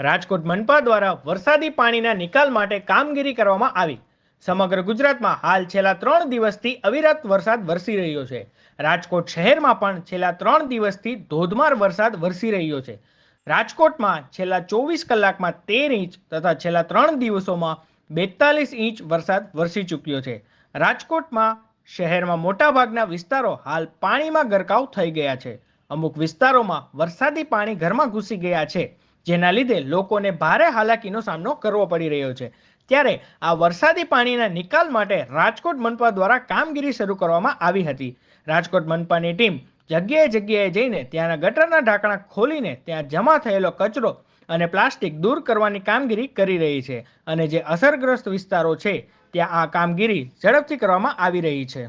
રાજકોટ મનપા દ્વારા વરસાદી પાણીના નિકાલ માટે કામગીરી કરવામાં આવી. સમગ્ર ગુજરાતમાં હાલ છેલ્લા ત્રણ દિવસથી અવિરત વરસાદ વરસી રહ્યો છે. રાજકોટ શહેરમાં પણ છેલ્લા ત્રણ દિવસથી ધોધમાર વરસાદ વરસી રહ્યો છે. રાજકોટમાં છેલ્લા ચોવીસ કલાકમાં તેર ઇંચ તથા છેલ્લા ત્રણ દિવસોમાં બેતાલીસ ઇંચ વરસાદ વરસી ચૂક્યો છે. રાજકોટમાં શહેરમાં મોટાભાગના વિસ્તારો હાલ પાણીમાં ગરકાવ થઈ ગયા છે. અમુક વિસ્તારોમાં વરસાદી પાણી ઘરમાં ઘૂસી ગયા છે. જેના લીધે લોકોને ભારે હાલાકીનો સામનો કરવો પડી રહ્યો છે. ત્યારે આ વરસાદી પાણીના નિકાલ માટે રાજકોટ મનપા દ્વારા કામગીરી શરૂ કરવામાં આવી હતી. રાજકોટ મનપાની ટીમ જગ્યાએ જગ્યાએ જઈને ત્યાંના ગટરના ઢાંકણા ખોલીને ત્યાં જમા થયેલો કચરો અને પ્લાસ્ટિક દૂર કરવાની કામગીરી કરી રહી છે અને જે અસરગ્રસ્ત વિસ્તારો છે, ત્યાં આ કામગીરી ઝડપથી કરવામાં આવી રહી છે.